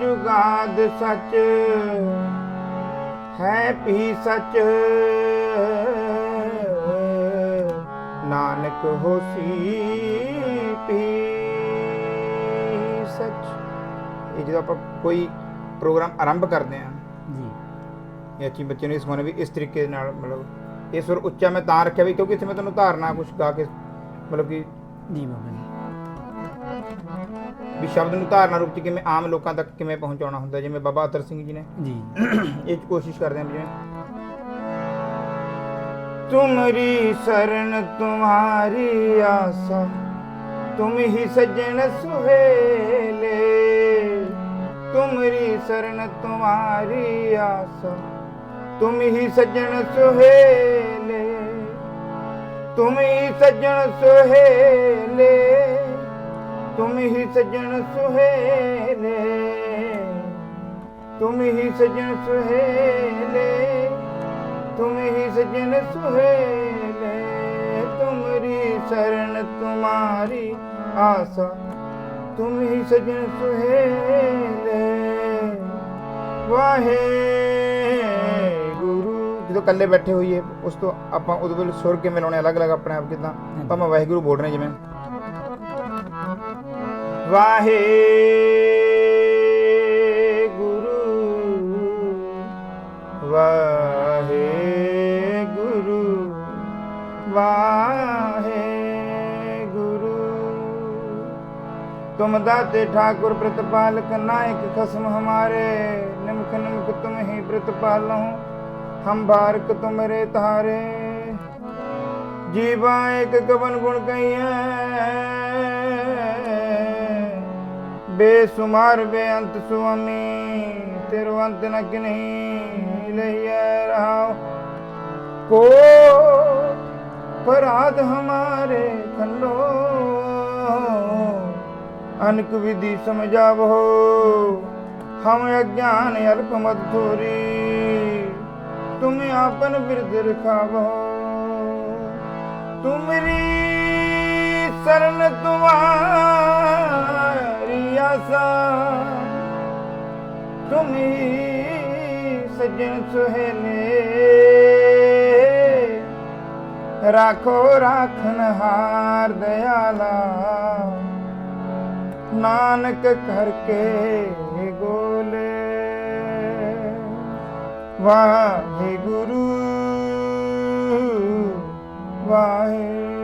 ਜੁਗਾਦ ਸੱਚ। ਹੈ ਵੀ ਸੱਚ। ਨਾਨਕ ਹੋਸੀ ਵੀ ਸੱਚ। ਇਹ ਜਦੋਂ ਆਪਾਂ ਕੋਈ ਪ੍ਰੋਗਰਾਮ ਆਰੰਭ ਕਰਦੇ ਹਾਂ ਜੀ। ਇਹ ਅੱਛੀ ਬੱਚੇ ਨੂੰ ਇਹ ਸਿਖਾਉਣਾ ਵੀ ਇਸ ਤਰੀਕੇ ਦੇ ਨਾਲ ਮਤਲਬ ਇਹ ਸੁਰ ਉੱਚਾ ਮੈਂ ਤਾਂ ਰੱਖਿਆ ਵੀ ਕਿਉਂਕਿ ਇੱਥੇ ਮੈਂ ਤੁਹਾਨੂੰ ਧਾਰਨਾ ਕੁਝ ਗਾ ਕੇ ਮਤਲਬ ਕਿ ਜੀ ਬਾਬਾ ਜੀ। ਵੀ ਸ਼ਬਦ ਨੂੰ ਧਾਰਨਾ ਰੂਪ ਚ ਕਿਵੇਂ ਆਮ ਲੋਕਾਂ ਤੱਕ ਕਿਵੇਂ ਪਹੁੰਚਾਉਣਾ ਹੁੰਦਾ ਜਿਵੇਂ ਬਾਬਾ ਅਤਰ ਸਿੰਘ ਜੀ ਨੇ। ਜੀ। ਇਹ 'ਚ ਕੋਸ਼ਿਸ਼ ਕਰਦੇ ਵੀ ਜਿਵੇਂ ਤੁਮਰੀ ਸ਼ਰਨ ਤੁਮਾਰੀ ਆਸਾ ਤੁਮ ਹੀ ਸਜਣ ਸੁਹੇਲੇ। ਤੁਮਰੀ ਸ਼ਰਨ ਤੁਮਾਰੀ ਆਸਾ ਤੁਮ ਹੀ ਸਜਣ ਸੁਹੇਲੇ। ਤੁਮ ਹੀ ਸਜਣ ਸੁਹੇਲੇ। ਤੁਮ ਹੀ ਸਜਣ ਸੁਹੇਲੇ ਤੁਮ ਹੀ ਸਜਣ ਸੁਹੇਲੇ ਤੁਮ ਹੀ ਸਜਣ ਸੁਹੇਲੇ ਤੁਮਰੀ ਸ਼ਰਨ ਤੁਮਾਰੀ ਆਸਾ ਤੁਮ ਹੀ ਸਜਣ ਸੁਹੇਲੇ। ਵਾਹੇ ਗੁਰੂ ਜਦੋਂ ਇਕੱਲੇ ਬੈਠੇ ਹੋਈਏ ਉਸ ਤੋਂ ਆਪਾਂ ਉਹਦੇ ਵੇਲੇ ਸੁਰ ਕਿਵੇਂ ਲਾਉਣੇ ਅਲੱਗ-ਅਲੱਗ ਆਪਣੇ ਆਪ ਕਿਦਾਂ? ਭਾਵੇਂ ਵਾਹਿਗੁਰੂ ਬੋਲ ਰਹੇ ਜਿਵੇਂ। ਵਾਹੇ ਗੁਰੂ ਵਾਹੇ ਗੁਰੂ ਵਾਹੇ ਗੁਰੂ ਤੁਮ ਦਾਤੇ ਠਾकुर ਪ੍ਰਤਪਾਲਕ, ਨਾਇਕ ਖਸਮ ਹਮਾਰੇ, ਨਿਮਖ ਨਿਮਖ ਤੁਮ ਹੀ ਪ੍ਰਤਪਾਲਹੁ, ਹਮ ਬਾਰਕ ਤੁਮਰੇ ਤਾਰੇ ਜੀਵਾ ਇੱਕ ਕਵਨ ਗੁਣ ਕਈਐ ਬੇਸੁਮਾਰ ਬੇਅੰਤ ਸੁਆਮੀ ਤੇਰੋ ਅੰਤ ਨ ਕਿਨਹੀ ਲਈਐ ਰਹਾਉ। ਕੋ ਪਰਾਧ ਹਮਾਰੇ ਖੰਡੋ, ਅਨਕ ਵਿਧि ਸਮਝਾਵੋ। ਹਮ ਅਗਿਆਨ ਅਲਪ ਮਤ ਥੋਰੀ, ਤੁਮ ਆਪਨ ਬਿਰਧ ਰਖਾਵੋ। ਤੁਮਰੀ ਸ਼ਰਨ ਤੁਮਾਰੀ ਸਜਣ ਸੁਹੇਲੇ। ਰਾਖੋ ਰਾਖਨ ਹਾਰ ਦਿਆਲਾ। ਨਾਨਕ ਕਰਕੇ ਗੋਲੇ। ਵਾਹਿਗੁਰੂ ਵਾਹਿਗੁਰੂ। ਬਹੁਤ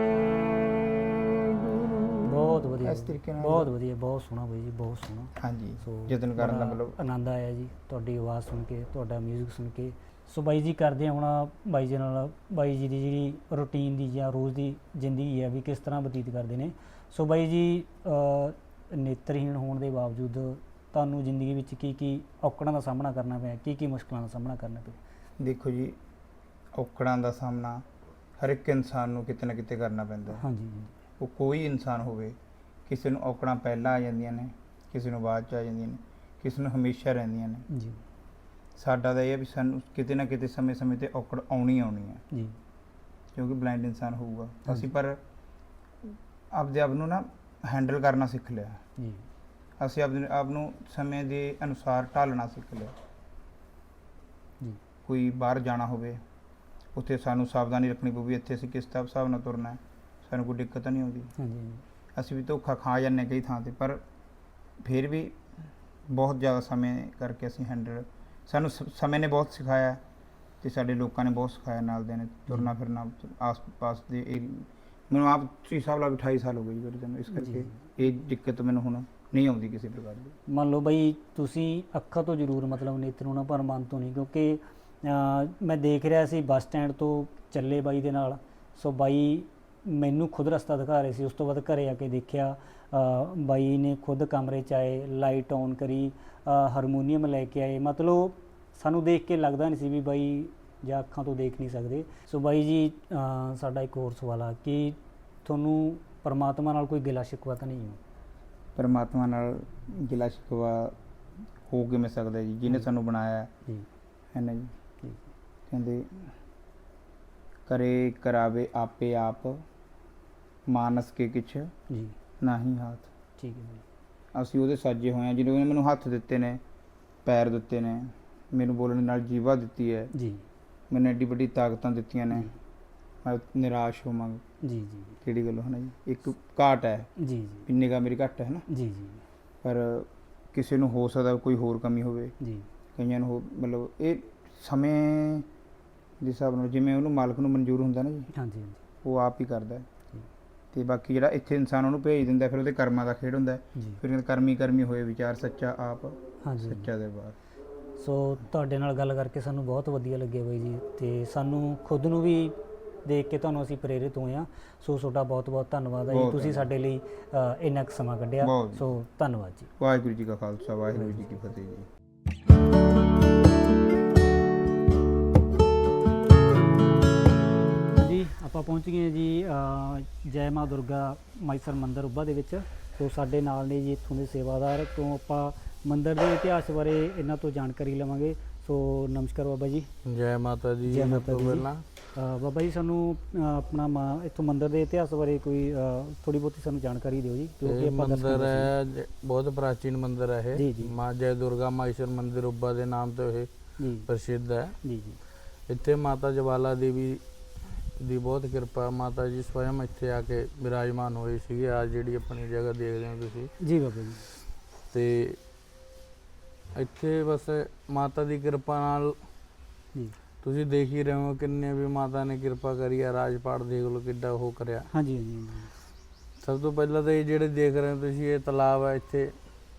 ਵਧੀਆ। ਇਸ ਤਰੀਕੇ ਨਾਲ। ਬਹੁਤ ਵਧੀਆ ਬਹੁਤ ਸੋਹਣਾ ਬਾਈ ਜੀ ਬਹੁਤ ਸੋਹਣਾ। ਹਾਂਜੀ ਸੋ ਯਤਨ ਕਰਨ ਦਾ ਬੜਾ ਮਤਲਬ ਆਨੰਦ ਆਇਆ ਜੀ ਤੁਹਾਡੀ ਆਵਾਜ਼ ਸੁਣ ਕੇ ਤੁਹਾਡਾ 뮤직 ਸੁਣ ਕੇ। ਸੋ ਬਾਈ ਜੀ ਕਰਦੇ ਹਾਂ ਹੁਣ ਬਾਈ ਜੀ ਨਾਲ ਬਾਈ ਜੀ ਦੀ ਜਿਹੜੀ ਰੁਟੀਨ ਦੀ ਜਾਂ ਰੋਜ਼ ਦੀ ਜ਼ਿੰਦਗੀ ਹੈ ਵੀ ਕਿਸ ਤਰ੍ਹਾਂ ਬਤੀਤ ਕਰਦੇ ਨੇ। ਸੋ ਬਾਈ ਜੀ ਅ, ਨੇਤਰਹੀਣ ਹੋਣ ਦੇ ਬਾਵਜੂਦ ਤੁਹਾਨੂੰ ਜ਼ਿੰਦਗੀ ਵਿੱਚ ਕੀ ਕੀ ਔਕੜਾਂ ਦਾ ਸਾਹਮਣਾ ਕਰਨਾ ਪਿਆ ਕੀ ਕੀ ਮੁਸ਼ਕਲਾਂ ਦਾ ਸਾਹਮਣਾ ਕਰਨਾ ਪਿਆ? ਦੇਖੋ ਜੀ ਔਕੜਾਂ ਦਾ ਸਾਹਮਣਾ ਹਰ ਇੱਕ ਇਨਸਾਨ ਨੂੰ ਕਿਤੇ ਨਾ ਕਿਤੇ ਕਰਨਾ ਪੈਂਦਾ ਹੈ। ਹਾਂਜੀ। ਜੀ ਉਹ ਕੋਈ ਇਨਸਾਨ ਹੋਵੇ ਕਿਸੇ ਨੂੰ ਔਕੜਾਂ ਪਹਿਲਾਂ ਆ ਜਾਂਦੀਆਂ ਨੇ ਕਿਸੇ ਨੂੰ ਬਾਅਦ ਚ ਆ ਜਾਂਦੀਆਂ ਨੇ ਕਿਸੇ ਨੂੰ ਹਮੇਸ਼ਾ ਰਹਿੰਦੀਆਂ ਨੇ। ਜੀ। ਸਾਡਾ ਤਾਂ ਇਹ ਹੈ ਵੀ ਸਾਨੂੰ ਕਿਤੇ ਨਾ ਕਿਤੇ ਸਮੇਂ-ਸਮੇਂ ਤੇ ਔਕੜ ਆਉਣੀ ਆਉਣੀ ਹੈ। ਜੀ। ਕਿਉਂਕਿ ਬਲਾਈਂਡ ਇਨਸਾਨ ਹੋਊਗਾ। ਅਸੀਂ ਪਰ ਆਪਦੇ ਆਪ ਨੂੰ ਨਾ ਹੈਂਡਲ ਕਰਨਾ ਸਿੱਖ ਲਿਆ। ਜੀ। ਅਸੀਂ ਆਪਣੇ ਆਪ ਨੂੰ ਸਮੇਂ ਦੇ ਅਨੁਸਾਰ ਢਾਲਣਾ ਸਿੱਖ ਲਿਆ। ਜੀ। ਕੋਈ ਬਾਹਰ ਜਾਣਾ ਹੋਵੇ ਉੱਥੇ ਸਾਨੂੰ ਸਾਵਧਾਨੀ ਰੱਖਣੀ ਪਊਗੀ। ਇੱਥੇ ਅਸੀਂ ਕਿਸ ਤਰ੍ਹਾਂ ਹਿਸਾਬ ਨਾਲ ਤੁਰਨਾ ਹੈ। ਸਾਨੂੰ ਕੋਈ ਦਿੱਕਤ ਨਹੀਂ ਆਉਂਦੀ। ਹਾਂਜੀ। ਅਸੀਂ ਵੀ ਧੋਖਾ ਖਾ ਜਾਂਦੇ ਕਈ ਥਾਂ ਤੇ ਪਰ ਫਿਰ ਵੀ ਬਹੁਤ ਜ਼ਿਆਦਾ ਸਮੇਂ ਕਰਕੇ ਅਸੀਂ ਹੈਂਡਲ ਸਾਨੂੰ ਸਮੇਂ ਨੇ ਬਹੁਤ ਸਿਖਾਇਆ ਤੇ ਸਾਡੇ ਲੋਕਾਂ ਨੇ ਬਹੁਤ ਸਿਖਾਇਆ ਨਾਲ ਦੇ ਨੇ ਤੁਰਨਾ ਫਿਰਨਾ ਆਸ-ਪਾਸ ਦੇ ਮੈਨੂੰ ਆਪ ਤੁਸੀਂ ਹਿਸਾਬ ਲਾ ਵੀ 28 ਸਾਲ ਹੋ ਗਏ ਜੀ ਤੈਨੂੰ ਇਸ ਕਰਕੇ ਇਹ ਦਿੱਕਤ ਮੈਨੂੰ ਹੁਣ ਨਹੀਂ ਆਉਂਦੀ ਕਿਸੇ ਪ੍ਰਕਾਰ ਦੀ। ਮੰਨ ਲਓ ਬਈ ਤੁਸੀਂ ਅੱਖਾਂ ਤੋਂ ਜ਼ਰੂਰ ਮਤਲਬ ਨੇਤਰ ਹੋਣਾ ਪਰ ਮਨ ਤੋਂ ਨਹੀਂ ਕਿਉਂਕਿ ਮੈਂ ਦੇਖ ਰਿਹਾ ਸੀ ਬੱਸ ਸਟੈਂਡ ਤੋਂ ਚੱਲੇ ਬਾਈ ਦੇ ਨਾਲ ਸੋ ਬਾਈ ਮੈਨੂੰ ਖੁਦ ਰਸਤਾ ਦਿਖਾ ਰਹੇ ਸੀ ਉਸ ਤੋਂ ਬਾਅਦ ਘਰੇ ਆ ਕੇ ਦੇਖਿਆ ਬਾਈ ਨੇ ਖੁਦ ਕਮਰੇ 'ਚ ਆਏ ਲਾਈਟ ਔਨ ਕਰੀ ਹਾਰਮੋਨੀਅਮ ਲੈ ਕੇ ਆਏ। ਮਤਲਬ ਸਾਨੂੰ ਦੇਖ ਕੇ ਲੱਗਦਾ ਨਹੀਂ ਸੀ ਵੀ ਬਾਈ ਜਾਂ ਅੱਖਾਂ ਤੋਂ ਦੇਖ ਨਹੀਂ ਸਕਦੇ। ਸੋ ਬਾਈ ਜੀ ਸਾਡਾ ਇੱਕ ਹੋਰ ਸਵਾਲ ਆ ਕਿ ਤੁਹਾਨੂੰ ਪਰਮਾਤਮਾ ਨਾਲ ਕੋਈ ਗਿਲਾ ਸ਼ਿਕਵਾ ਤਾਂ ਨਹੀਂ ਹੈ ਪਰਮਾਤਮਾ ਨਾਲ ਗਿਲਾ ਸ਼ਿਕਵਾ ਹੋ ਕਿਵੇਂ ਸਕਦਾ ਜੀ? ਜਿਹਨੇ ਸਾਨੂੰ ਬਣਾਇਆ। ਜੀ। ਹੈ ਨਾ ਜੀ? ਕਹਿੰਦੇ ਕਰੇ ਕਰਾਵੇ ਆਪੇ ਆਪ। ਮਾਨਸ ਕੇ ਕਿਛ ਜੀ। ਨਾਹੀ ਹਾਥ। ਠੀਕ ਹੈ ਬਾਈ ਅਸੀਂ ਉਹਦੇ ਸਾਜੇ ਹੋਏ ਆ ਜਿਹਨੇ ਮੈਨੂੰ ਹੱਥ ਦਿੱਤੇ ਨੇ ਪੈਰ ਦਿੱਤੇ ਨੇ ਮੈਨੂੰ ਬੋਲਣ ਨਾਲ ਜੀਵਾ ਦਿੱਤੀ ਹੈ। ਜੀ। ਮੈਨੂੰ ਐਡੀ ਵੱਡੀ ਤਾਕਤਾਂ ਦਿੱਤੀਆਂ ਨੇ। ਮੈਂ ਨਿਰਾਸ਼ ਹੋਵਾਂ ਜੀ ਜੀ। ਕਿਹੜੀ ਗੱਲ ਹੈ ਨਾ ਜੀ? ਇੱਕ ਘਾਟ ਹੈ। ਜੀ ਜੀ। ਵੀ ਨਿਗਾਹ ਮੇਰੀ ਘੱਟ ਹੈ ਨਾ। ਜੀ ਜੀ। ਪਰ ਕਿਸੇ ਨੂੰ ਹੋ ਸਕਦਾ ਕੋਈ ਹੋਰ ਕਮੀ ਹੋਵੇ। ਜੀ। ਕਈਆਂ ਨੂੰ ਹੋ- ਮਤਲਬ ਇਹ ਸਮੇਂ ਦੇ ਹਿਸਾਬ ਨਾਲ ਜਿਵੇਂ ਉਹਨੂੰ ਮਾਲਕ ਨੂੰ ਮਨਜ਼ੂਰ ਹੁੰਦਾ ਨਾ ਜੀ। ਹਾਂਜੀ ਹਾਂਜੀ। ਉਹ ਆਪ ਹੀ ਕਰਦਾ ਹੈ। ਤੇ ਬਾਕੀ ਜਿਹੜਾ ਇੱਥੇ ਇਨਸਾਨ ਉਹਨੂੰ ਭੇਜ ਦਿੰਦਾ ਫਿਰ ਉਹਦੇ ਕਰਮਾਂ ਦਾ ਖੇਡ ਹੁੰਦਾ ਫਿਰ ਕਰਮੀ ਕਰਮੀ ਹੋਏ ਵਿਚਾਰ ਸੱਚਾ ਆਪ ਹਾਂਜੀ। ਸੱਚਾ ਦੇ ਬਾਹਰ ਸੋ ਤੁਹਾਡੇ ਨਾਲ ਗੱਲ ਕਰਕੇ ਸਾਨੂੰ ਬਹੁਤ ਵਧੀਆ ਲੱਗਿਆ ਬਾਈ ਜੀ ਤੇ ਸਾਨੂੰ ਖੁਦ ਨੂੰ ਵੀ ਦੇਖ ਕੇ ਤੁਹਾਨੂੰ ਅਸੀਂ ਪ੍ਰੇਰਿਤ ਹੋਏ ਆ ਸੋ ਤੁਹਾਡਾ ਬਹੁਤ ਬਹੁਤ ਧੰਨਵਾਦ ਹੈ ਜੀ। ਤੁਸੀਂ। ਸਾਡੇ ਲਈ ਇੰਨਾ ਕੁ ਸਮਾਂ ਕੱਢਿਆ। ਸੋ ਧੰਨਵਾਦ ਜੀ। ਵਾਹਿਗੁਰੂ ਜੀ ਕਾ ਖਾਲਸਾ ਵਾਹਿਗੁਰੂ ਜੀ ਕੀ ਫਤਿਹ ਜੀ। ਆਪਾਂ ਪਹੁੰਚ ਗਏ ਹਾਂ ਜੀ ਜੈ ਮਾਂ ਦੁਰਗਾ ਮਾਈਸਰ ਮੰਦਿਰ ਉੱਭਾ ਦੇ ਵਿੱਚ। ਸੋ ਸਾਡੇ ਨਾਲ ਨੇ ਜੀ ਇੱਥੋਂ ਦੇ ਸੇਵਾਦਾਰ। ਤੋਂ ਆਪਾਂ ਮੰਦਿਰ ਦੇ ਇਤਿਹਾਸ ਬਾਰੇ ਇਹਨਾਂ ਤੋਂ ਜਾਣਕਾਰੀ ਲਵਾਂਗੇ। ਸੋ ਨਮਸਕਾਰ ਬਾਬਾ ਜੀ। ਜੈ ਮਾਤਾ ਜੈ ਸਭ ਮਾਤਾ ਜੀ। ਬਾਬਾ ਜੀ ਸਾਨੂੰ ਆਪਣਾ ਇੱਥੋਂ ਮੰਦਿਰ ਦੇ ਇਤਿਹਾਸ ਬਾਰੇ ਕੋਈ ਥੋੜੀ ਬਹੁਤੀ ਸਾਨੂੰ ਜਾਣਕਾਰੀ ਦਿਓ ਜੀ ਜੋ ਕਿ ਇਹ ਆਪਾਂ ਮੰਦਿਰ ਹੈ ਜ- ਬਹੁਤ ਪ੍ਰਾਚੀਨ ਮੰਦਿਰ ਹੈ ਜੀ, ਇਹ। ਜੀ। ਮਾਂ ਜੈ ਦੁਰਗਾ ਮਾਈਸ਼ਰ ਮੰਦਿਰ ਉੱਬਾ ਦੇ ਨਾਮ ਤੋਂ ਇਹ ਜੀ। ਪ੍ਰਸਿੱਧ ਹੈ। ਜੀ ਜੀ। ਇੱਥੇ ਮਾਤਾ ਜਵਾਲਾ ਦੇਵੀ ਦੀ ਬਹੁਤ ਕਿਰਪਾ ਮਾਤਾ ਜੀ ਸਵਯੰ ਇੱਥੇ ਆ ਕੇ ਵਿਰਾਜਮਾਨ ਹੋਏ ਸੀਗੇ। ਆ ਜਿਹੜੀ ਆਪਣੀ ਜਗ੍ਹਾ ਦੇਖਦੇ ਹੋ ਤੁਸੀਂ। ਜੀ ਬਾਬਾ ਜੀ। ਤੇ ਇੱਥੇ ਬਸ ਮਾਤਾ ਦੀ ਕਿਰਪਾ ਨਾਲ ਜੀ। ਤੁਸੀਂ ਦੇਖ ਹੀ ਰਹੇ ਹੋ ਕਿੰਨੇ ਵੀ ਮਾਤਾ ਨੇ ਕਿਰਪਾ ਕਰੀ ਆ ਰਾਜਪਾਟ ਦੇਖ ਲਓ ਕਿੱਡਾ ਉਹ ਕਰਿਆ। ਹਾਂਜੀ ਹਾਂਜੀ। ਸਭ ਤੋਂ ਪਹਿਲਾਂ ਤਾਂ ਇਹ ਜਿਹੜੇ ਦੇਖ ਰਹੇ ਹੋ ਤੁਸੀਂ ਇਹ ਤਲਾਬ ਹੈ ਇੱਥੇ।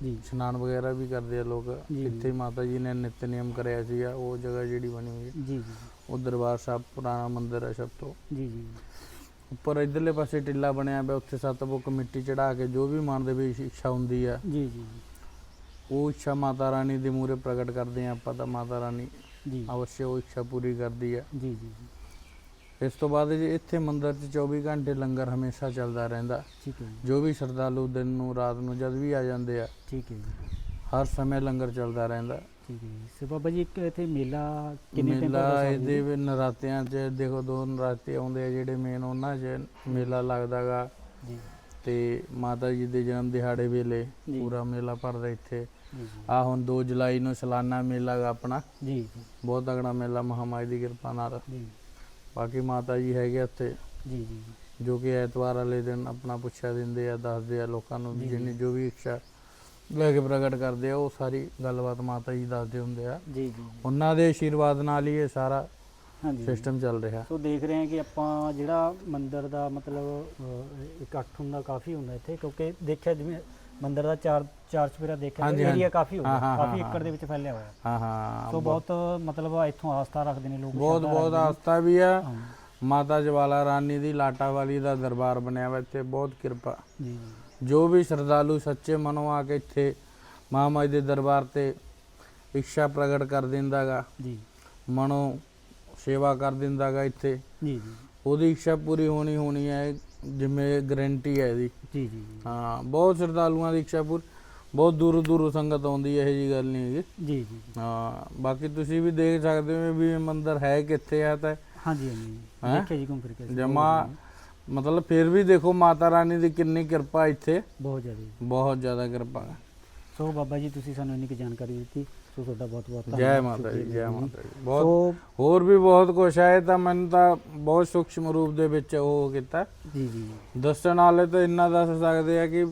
ਜੀ। ਇਸ਼ਨਾਨ ਵਗੈਰਾ ਵੀ ਕਰਦੇ ਆ ਲੋਕ। ਇੱਥੇ ਮਾਤਾ ਜੀ ਨੇ ਨਿਤ ਨਿਯਮ ਕਰਿਆ ਸੀਗਾ ਉਹ ਜਗ੍ਹਾ ਜਿਹੜੀ ਬਣੀ ਹੋਈ ਹੈ। ਜੀ ਜੀ। ਉਹ ਦਰਬਾਰ ਸਾਹਿਬ ਪੁਰਾਣਾ ਮੰਦਿਰ ਹੈ ਸਭ ਤੋਂ। ਜੀ ਜੀ। ਉੱਪਰ ਇਧਰਲੇ ਪਾਸੇ ਟਿੱਲਾ ਬਣਿਆ ਪਿਆ ਉੱਥੇ ਸੱਤ ਬੁੱਕ ਮਿੱਟੀ ਚੜਾ ਕੇ ਜੋ ਵੀ ਮਨ ਦੇ ਵਿੱਚ ਇੱਛਾ ਹੁੰਦੀ ਆ ਜੀ ਜੀ ਉਹ ਇੱਛਾ ਮਾਤਾ ਰਾਣੀ ਦੇ ਮੂਹਰੇ ਪ੍ਰਗਟ ਕਰਦੇ ਆ ਆਪਾਂ ਤਾਂ ਮਾਤਾ ਰਾਣੀ ਜੀ। ਅਵශ්‍ය ਉਹ ਇੱਛਾ ਪੂਰੀ ਕਰਦੀ ਆ। ਜੀ ਜੀ ਇਸ ਤੋਂ ਬਾਅਦ ਜੀ ਇੱਥੇ ਮੰਦਿਰ 'ਚ 24 ਘੰਟੇ ਲੰਗਰ ਹਮੇਸ਼ਾ ਚੱਲਦਾ ਰਹਿੰਦਾ। ਠੀਕ ਹੈ ਜੀ। ਜੋ ਵੀ ਸ਼ਰਧਾਲੂ ਦਿਨ ਨੂੰ ਰਾਤ ਨੂੰ ਜਦ ਵੀ ਆ ਜਾਂਦੇ ਆ ਠੀਕ ਹੈ ਜੀ। ਹਰ ਸਮੇਂ ਲੰਗਰ ਚੱਲਦਾ ਰਹਿੰਦਾ। ਠੀਕ ਹੈ ਜੀ ਸੋ। ਬਾਬਾ ਜੀ ਇੱਕ ਇੱਥੇ ਮੇਲਾ ਕਿੰਨੇ ਦਿਨ ਮੇਲਾ ਦਾ ਇਹਦੇ ਵੀ ਨਰਾਤਿਆਂ 'ਚ ਦੇਖੋ ਦੋ ਨਰਾਤੇ ਆਉਂਦੇ ਆ ਜਿਹੜੇ ਮੇਨ ਉਹਨਾਂ 'ਚ ਮੇਲਾ ਲੱਗਦਾਗਾ ਜੀ। ਤੇ ਮਾਤਾ ਜੀ ਦੇ ਜਨਮ ਦਿਹਾੜੇ ਵੇਲੇ ਜੀ। ਪੂਰਾ ਮੇਲਾ ਭਰਦਾ ਇੱਥੇ। ਜੀ ਆ ਹੁਣ 2 ਜੁਲਾਈ ਨੂੰ ਸਾਲਾਨਾ ਮੇਲਾ ਗਾ ਆਪਣਾ। ਜੀ ਜੀ। ਬਹੁਤ ਤਗੜਾ ਮੇਲਾ ਮਹਾਮਾਈ ਦੀ ਕਿਰਪਾ ਨਾਲ। ਜੀ। ਬਾਕੀ ਮਾਤਾ ਜੀ ਹੈਗੇ ਇੱਥੇ ਜੀ ਜੀ ਜੋ। ਕਿ ਐਤਵਾਰ ਵਾਲੇ ਦਿਨ ਆਪਣਾ ਪੁੱਛਿਆ ਦਿੰਦੇ ਆ ਦੱਸਦੇ ਆ ਲੋਕਾਂ ਨੂੰ ਵੀ ਜੀ, ਜੀ। ਜਿਹਨੇ ਜੋ ਵੀ ਇੱਛਾ ਲੈ ਕੇ ਪ੍ਰਗਟ ਕਰਦੇ ਆ ਉਹ ਸਾਰੀ ਗੱਲਬਾਤ ਮਾਤਾ ਜੀ ਦੱਸਦੇ ਹੁੰਦੇ ਆ। ਜੀ ਜੀ ਉਹਨਾਂ ਦੇ ਆਸ਼ੀਰਵਾਦ ਨਾਲ ਹੀ ਇਹ ਸਾਰਾ ਹਾਂਜੀ। ਸਿਸਟਮ ਚੱਲ ਰਿਹਾ। ਸੋ ਦੇਖ ਰਹੇ ਹਾਂ ਕਿ ਆਪਾਂ ਜਿਹੜਾ ਮੰਦਿਰ ਦਾ ਮਤਲਬ ਅਹ, ਇਕੱਠ ਹੁੰਦਾ ਕਾਫੀ ਹੁੰਦਾ ਇੱਥੇ ਕਿਉਂਕਿ ਦੇਖਿਆ ਜਿਵੇਂ ਮੰਦਿਰ ਦਾ ਚਾਰ ਚਾਰ ਚਪੇਰਾ ਦੇਖਿਆ ਹਾਂਜੀ, ਏਰੀਆ ਹਾਂਜੀ। ਕਾਫੀ ਹੁੰਦਾ ਹਾਂ, ਹਾਂ, ਕਾਫੀ ਹਾਂ, ਏਕੜ ਦੇ ਵਿੱਚ ਫੈਲਿਆ ਹੋਇਆ। ਹਾਂ ਹਾਂ। ਸੋ ਬਹੁਤ ਮਤਲਬ ਇੱਥੋਂ ਆਸਥਾ ਰੱਖਦੇ ਨੇ ਲੋਕ ਬਹੁਤ ਸ਼ਰਧਾ ਬਹੁਤ ਰੱਖਦੇ। ਆਸਥਾ ਵੀ ਆ। ਹਾਂ, ਮਾਤਾ ਜਵਾਲਾ ਰਾਣੀ ਦੀ ਲਾਟਾ ਵਾਲੀ ਦਾ ਦਰਬਾਰ ਬਣਿਆ ਵਾ ਇੱਥੇ ਬਹੁਤ ਕਿਰਪਾ। ਜੀ ਜੀ। ਜੋ ਵੀ ਸ਼ਰਧਾਲੂ ਸੱਚੇ ਮਨੋਂ ਆ ਕੇ ਇੱਥੇ ਮਹਾਮਾਈ ਦੇ ਦਰਬਾਰ ਤੇ ਇੱਛਾ ਪ੍ਰਗਟ ਕਰ ਦਿੰਦਾਗਾ ਜੀ। ਮਨੋਂ ਸੇਵਾ ਕਰ ਦਿੰਦਾਗਾ ਇੱਥੇ। ਜੀ ਜੀ। ਉਹਦੀ ਇੱਛਾ ਪੂਰੀ ਹੋਣੀ ਹੋਣੀ ਹੈ ਜਿਵੇਂ ਗਰੰਟੀ ਹੈ ਇਹਦੀ। ਜੀ ਜੀ ਹਾਂ ਬਹੁਤ ਸ਼ਰਧਾਲੂਆਂ ਦੀ ਇੱਛਾ ਪੂਰੀ ਬਹੁਤ ਦੂਰੋਂ ਦੂਰੋਂ ਸੰਗਤ ਆਉਂਦੀ ਹੈ ਇਹ ਜੀ ਗੱਲ ਨਹੀਂ ਹੈਗੀ। ਜੀ ਜੀ ਹਾਂ ਬਾਕੀ ਤੁਸੀਂ ਵੀ ਦੇਖ ਸਕਦੇ ਹੋ ਵੀ ਇਹ ਮੰਦਿਰ ਹੈ ਕਿੱਥੇ ਆ ਤਾਂ। ਹਾਂਜੀ ਹਾਂਜੀ? ਦੇਖਿਆ ਜੀ ਘੁੰਮ ਫਿਰ ਕੇ। ਜਮਾ ਮਤਲਬ ਫਿਰ ਵੀ ਦੇਖੋ ਮਾਤਾ ਰਾਣੀ ਦੀ ਕਿੰਨੀ ਕਿਰਪਾ ਇੱਥੇ। ਬਹੁਤ ਜ਼ਿਆਦਾ। ਜੀ। ਬਹੁਤ ਜ਼ਿਆਦਾ ਕਿਰਪਾ। ਹੈ ਸੋ ਬਾਬਾ ਜੀ ਤੁਸੀਂ ਸਾਨੂੰ ਇੰਨੀ ਕੁ ਜਾਣਕਾਰੀ ਦਿੱਤੀ। ਸੋ ਤੁਹਾਡਾ ਬਹੁਤ ਬਹੁਤ ਜੈ ਮਾਤਾ ਜੀ ਜੈ। ਮਾਤਾ ਜੀ। ਬਹੁਤ ਸੋ ਹੋਰ ਵੀ ਬਹੁਤ ਕੁਝ ਹੈ ਇਹ ਤਾਂ ਮੈਨੂੰ ਤਾਂ ਬਹੁਤ ਸੂਖਸ਼ਮ ਰੂਪ ਦੇ ਵਿੱਚ ਉਹ ਕੀਤਾ। ਜੀ ਜੀ। ਦੱਸਣ ਵਾਲੇ ਤਾਂ ਇੰਨਾ ਦੱਸ ਸਕਦੇ ਆ ਕਿ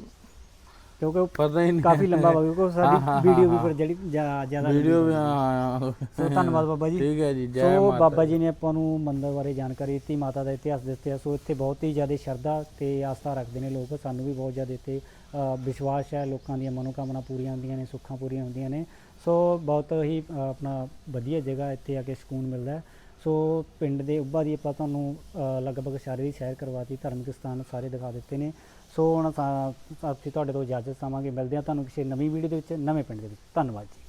ਕਿਉਂਕਿ ਉਹ ਪਤਾ ਹੀ ਨਹੀਂ। ਕਾਫੀ ਲੰਬਾ ਹੋ ਗਿਆ ਕਿਉਂਕਿ ਸਾਡੀ ਵੀਡੀਓ ਵੀ। ਫਿਰ ਜਿਹੜੀ ਜ਼ਿਆ- ਜ਼ਿਆਦਾ ਵੀਡੀਓ ਵੀ ਹਾਂ ਸੋ ਧੰਨਵਾਦ ਬਾਬਾ ਜੀ। ਠੀਕ ਹੈ ਜੀ ਜੈ ਸੋ ਮਾਤਾ ਬਾਬਾ ਜੀ ਨੇ ਆਪਾਂ ਨੂੰ ਮੰਦਿਰ ਬਾਰੇ ਜਾਣਕਾਰੀ ਦਿੱਤੀ ਮਾਤਾ ਦਾ ਇਤਿਹਾਸ ਦੱਸਿਆ ਸੋ ਇੱਥੇ ਬਹੁਤ ਹੀ ਜ਼ਿਆਦਾ ਸ਼ਰਧਾ ਤੇ ਆਸਥਾ ਰੱਖਦੇ ਨੇ ਲੋਕ। ਸਾਨੂੰ ਵੀ ਬਹੁਤ ਜ਼ਿਆਦਾ ਇੱਥੇ ਵਿਸ਼ਵਾਸ ਹੈ। ਲੋਕਾਂ ਦੀਆਂ ਮਨੋਕਾਮਨਾ ਪੂਰੀਆਂ ਹੁੰਦੀਆਂ ਨੇ ਸੁੱਖਾਂ ਪੂਰੀਆਂ ਹੁੰਦੀਆਂ ਨੇ। ਸੋ ਬਹੁਤ ਹੀ ਆਪਣਾ ਵਧੀਆ ਜਗ੍ਹਾ ਇੱਥੇ ਆ ਕੇ ਸਕੂਨ ਮਿਲਦਾ ਹੈ। ਸੋ ਪਿੰਡ ਦੇ ਉੱਭਾ ਦੀ ਆਪਾਂ ਤੁਹਾਨੂੰ ਲਗਭਗ ਸਾਰੇ ਦੀ ਸੈਰ ਕਰਵਾਤੀ ਧਾਰਮਿਕ ਸਥਾਨ ਸਾਰੇ ਦਿਖਾ ਦਿੱਤੇ ਨੇ। ਸੋ ਹੁਣ ਤਾਂ ਅਸੀਂ ਤੁਹਾਡੇ ਤੋਂ ਇਜਾਜ਼ਤ ਚਾਹਾਂਗੇ। ਮਿਲਦੇ ਹਾਂ ਤੁਹਾਨੂੰ ਕਿਸੇ ਨਵੀਂ ਵੀਡੀਓ ਦੇ ਵਿੱਚ, ਨਵੇਂ ਪਿੰਡ ਦੇ ਵਿੱਚ। ਧੰਨਵਾਦ ਜੀ।